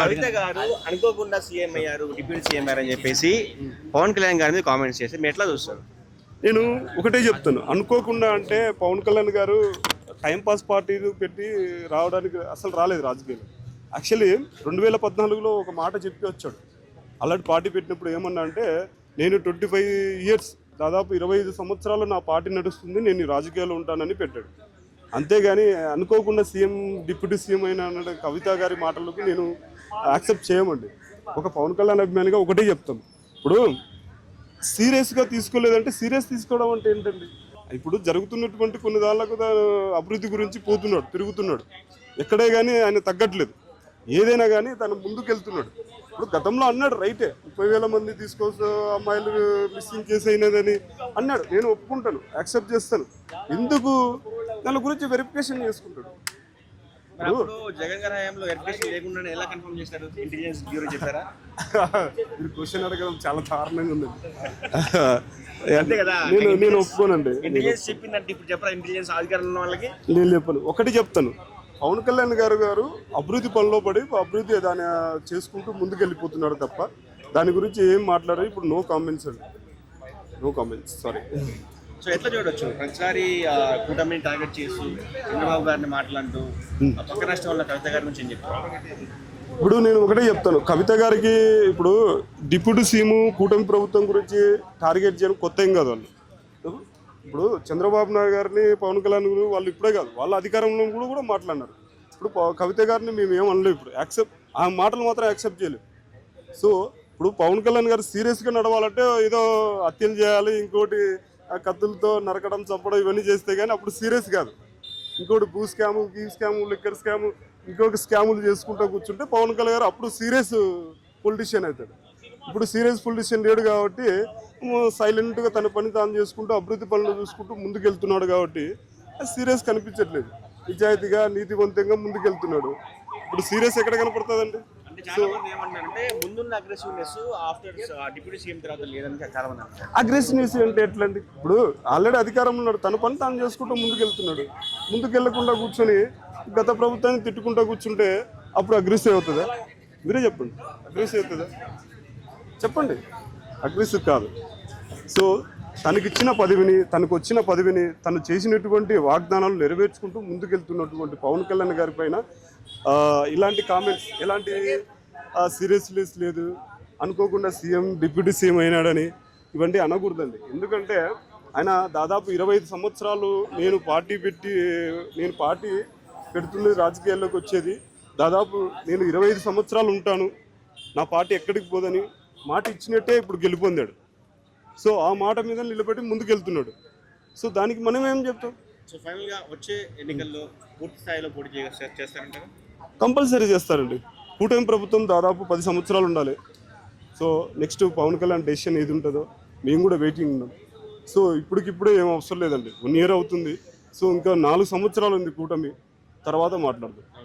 కవిత గారు అనుకోకుండా సీఎం అయ్యారు డిప్యూటీ సీఎం అయ్యారు అని చెప్పేసి పవన్ కళ్యాణ్ గారి మీద కామెంట్స్ చేసి మీరు ఎట్లా చూస్తారు? నేను ఒకటే చెప్తాను. అనుకోకుండా అంటే పవన్ కళ్యాణ్ గారు టైంపాస్ పార్టీలు పెట్టి రావడానికి అసలు రాలేదు రాజకీయాలు. యాక్చువల్లీ రెండు వేల పద్నాలుగులో ఒక మాట చెప్పి వచ్చాడు. అలాంటి పార్టీ పెట్టినప్పుడు ఏమన్నా అంటే నేను ట్వంటీ ఫైవ్ ఇయర్స్ దాదాపు ఇరవై ఐదు సంవత్సరాలు నా పార్టీ నడుస్తుంది నేను ఈ రాజకీయాల్లో ఉంటానని పెట్టాడు. అంతేగాని అనుకోకుండా సీఎం డిప్యూటీ సీఎం అయిన అన్న కవిత గారి మాటలకు నేను యాక్సెప్ట్ చేయమండి. ఒక పవన్ కళ్యాణ్ అభిమానిగా ఒకటే చెప్తాను ఇప్పుడు సీరియస్గా తీసుకోలేదంటే సీరియస్ తీసుకోవడం అంటే ఏంటండి? ఇప్పుడు జరుగుతున్నటువంటి కొన్ని దానిలకు అభివృద్ధి గురించి పోతున్నాడు తిరుగుతున్నాడు. ఎక్కడే కానీ ఆయన తగ్గట్లేదు. ఏదైనా కానీ తను ముందుకు వెళ్తున్నాడు ఇప్పుడు గతంలో అన్నాడు రైటే ముప్పై వేల మంది తీసుకోవచ్చు అమ్మాయిలు మిస్సింగ్ కేసు అయినదని అన్నాడు. నేను ఒప్పుకుంటాను యాక్సెప్ట్ చేస్తాను. ఎందుకు దాని గురించి వెరిఫికేషన్ చేసుకుంటాడు. జగన్ గారి హయాంలో వెరిఫికేషన్ లేకుండా ఎలా కన్ఫర్మ్ చేశారు? ఇంటెలిజెన్స్ బ్యూరో చెప్పారా? మీరు క్వశ్చన్ అడగడం చాలా దారుణంగా ఉంది. అంతే కదా నేను నేను ఒప్పుకోనండి. ఇంటెలిజెన్స్ చెప్పిందంటే ఇప్పుడు చెప్పరా? ఇంటెలిజెన్స్ అధికారులు ఉన్న వాళ్ళకి? నేను చెప్పను. ఒకటి చెప్తాను. పవన్ కళ్యాణ్ గారు గారు అభివృద్ధి పనిలో పడి అభివృద్ధి దాని చేసుకుంటూ ముందుకెళ్ళిపోతున్నాడు తప్ప దాని గురించి ఏం మాట్లాడారు. ఇప్పుడు నో కామెంట్స్ అండి. నో కామెంట్స్ సారీ సో ఎట్లా చూడొచ్చు? ప్రతిసారి కూటమిని టార్గెట్ చేస్తూ చంద్రబాబు గారిని మాట్లాడుతూ పక్క రాష్ట్రం ఉన్న కవిత గారి నుంచి ఏం ఇప్పుడు నేను ఒకటే చెప్తాను. కవిత గారికి ఇప్పుడు డిప్యూటీ సీము కూటమి ప్రభుత్వం గురించి టార్గెట్ చేయడం కొత్త ఏం కాదు వాళ్ళు. ఇప్పుడు చంద్రబాబు నాయుడు గారిని పవన్ కళ్యాణ్ గారు వాళ్ళు ఇప్పుడే కాదు వాళ్ళ అధికారంలో కూడా కూడా మాట్లాడినారు. ఇప్పుడు కవిత గారిని మేము ఏం అనలేము ఇప్పుడు. యాక్సెప్ట్ ఆ మాటలు మాత్రం యాక్సెప్ట్ చేయలేము. సో ఇప్పుడు పవన్ కళ్యాణ్ గారు సీరియస్గా నడవాలంటే ఏదో హత్యలు చేయాలి ఇంకోటి కత్తులతో నరకడం చంపడం ఇవన్నీ చేస్తే కానీ అప్పుడు సీరియస్ కాదు. ఇంకోటి భూ స్కాము గీ స్కాము లిక్కర్ స్కాము ఇంకొక స్కాములు చేసుకుంటూ కూర్చుంటే పవన్ కళ్యాణ్ గారు అప్పుడు సీరియస్ పొలిటీషియన్ అవుతాడు. ఇప్పుడు సీరియస్ పొలిటీషియన్ లేడు కాబట్టి సైలెంట్గా తన పని తాను చేసుకుంటూ అభివృద్ధి పనులు చూసుకుంటూ ముందుకెళ్తున్నాడు కాబట్టి సీరియస్ కనిపించట్లేదు. నిజాయితీగా నీతివంతంగా ముందుకెళ్తున్నాడు. ఇప్పుడు సీరియస్ ఎక్కడ కనపడుతుందండి? అగ్రెసివ్నెస్ అంటే ఎట్లండి? ఇప్పుడు ఆల్రెడీ అధికారంలో ఉన్నాడు. తన పని తాను చేసుకుంటూ ముందుకెళ్తున్నాడు. ముందుకెళ్ళకుండా కూర్చొని గత ప్రభుత్వాన్ని తిట్టుకుంటూ కూర్చుంటే అప్పుడు అగ్రెసివ్ అవుతుందా? మీరే చెప్పండి. అగ్రెసివ్ అవుతుందా? చెప్పండి. అగ్రెసివ్ కాదు. సో తనకిచ్చిన పదవిని తనకు వచ్చిన పదవిని తను చేసినటువంటి వాగ్దానాలు నెరవేర్చుకుంటూ ముందుకెళ్తున్నటువంటి పవన్ కళ్యాణ్ గారి పైన ఇలాంటి కామెంట్స్ ఎలాంటి సీరియస్నెస్ లేదు. అనుకోకుండా సీఎం డిప్యూటీ సీఎం అయినాడని ఇవన్నీ అనకూడదండి. ఎందుకంటే ఆయన దాదాపు ఇరవై ఐదు సంవత్సరాలు నేను పార్టీ పెట్టి నేను పార్టీ పెడుతుంది రాజకీయాల్లోకి వచ్చేది. దాదాపు నేను ఇరవై ఐదు సంవత్సరాలు ఉంటాను. నా పార్టీ ఎక్కడికి పోదని మాట ఇచ్చినట్టే ఇప్పుడు గెలుపొందాడు. సో ఆ మాట మీద నిలబెట్టి ముందుకెళ్తున్నాడు. సో దానికి మనం ఏం చెప్తాం? సో ఫైనల్గా వచ్చే ఎన్నికల్లో పూర్తి స్థాయిలో పోటీ చేస్తారంటారా? కంపల్సరీ చేస్తారండి. కూటమి ప్రభుత్వం దాదాపు పది సంవత్సరాలు ఉండాలి. So next Pawan Kalyan decision ఏది ఉంటుందో మేము కూడా వెయిటింగ్ ఉన్నాం. సో ఇప్పటికిప్పుడే ఏం అవసరం లేదండి. వన్ ఇయర్ అవుతుంది. సో ఇంకా నాలుగు సంవత్సరాలు ఉంది కూటమి. తర్వాత మాట్లాడదాం.